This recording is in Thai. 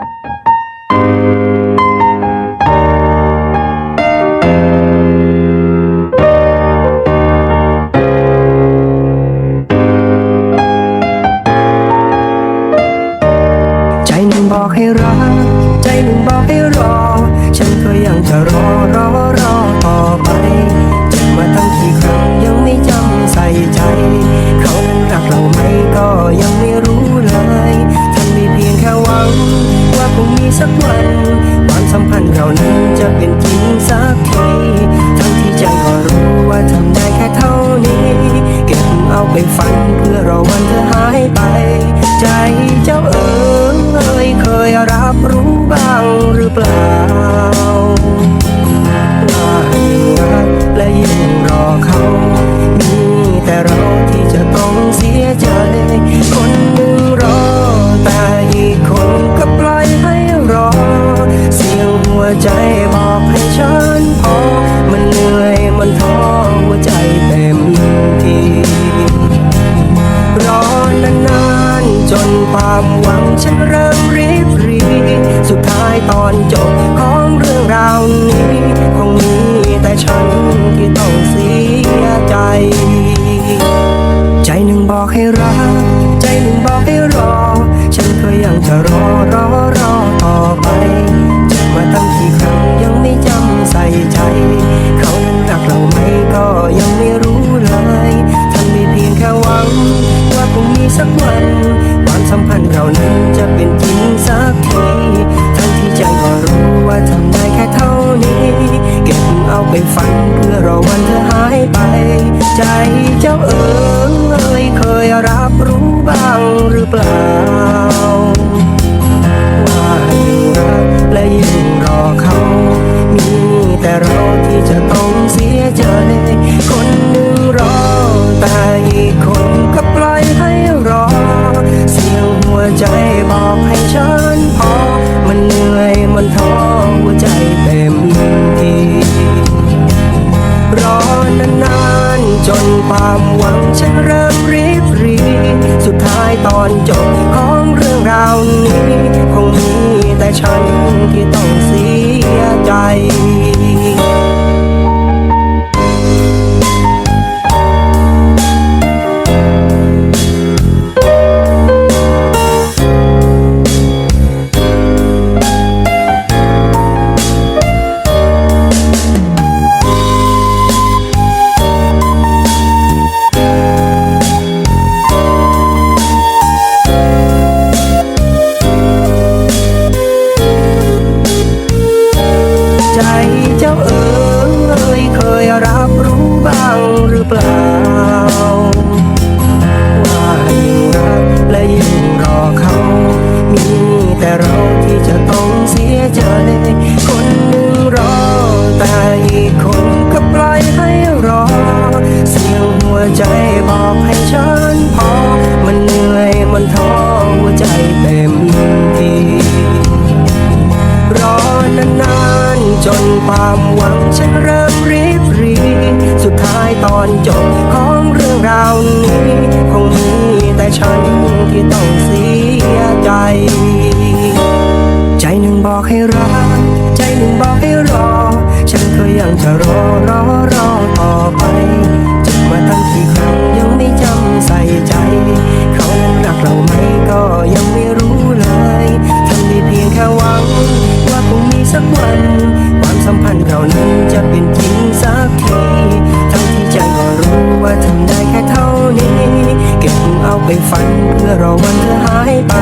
ใจหนึ่งบอกให้รัก ใจหนึ่งบอกให้รอ ฉันก็ยังจะรอรอรอต่อไปจ็บมาตั้งกี่ครั้งยังไม่จำใส่ใจ สักทีทั้งที่ใจก็รู้ว่าทำได้แค่เท่านี้ เก็บเอาไปฝันเพื่อรอวันเธอหายไป ใจเจ้าเอ๋ยเคยรับรู้บ้างหรือเปล่าว่า ความหวังฉันเริ่มรีบรีสุดท้ายตอนจบของเรื่องราวนี้ คงมีแต่ฉันที่ต้องเสียใจ ใจหนึ่งบอกให้รัก ใจหนึ่งบอกให้รอ ฉันก็ยังจะรอ เปล่า ว่ายิ่รักและยิ่งรอเขา มีแต่เราที่จะต้องเสียใจ คนหนึ่งรอแต่อีกคนก็ปล่อยให้รอ เสียงหัวใจบอกให้ฉันพอ มันเหนื่อยมันท้อหัวใจเต็มทีรอนานๆจนความหวังฉันเริ่มรีายตอนจบของเรื่องราวนี้ คงมีแต่ฉันที่ต้อง เปล่า ว่ายิ่งรักและยิ่งรอเขา มีแต่เราที่จะต้องเสียใจ คนหนึ่งรอแต่อีกคนก็ปล่อยให้รอ เสียงหัวใจบอกให้ฉันพอ มันเหนื่อยมันท้อหัวใจเต็มทีรอนานๆจนความหวังฉันเริ่มรี สุดท้ายตอนจบของเรื่องราวนี้ ไปฝันเพื่อรอวันเธอหายไป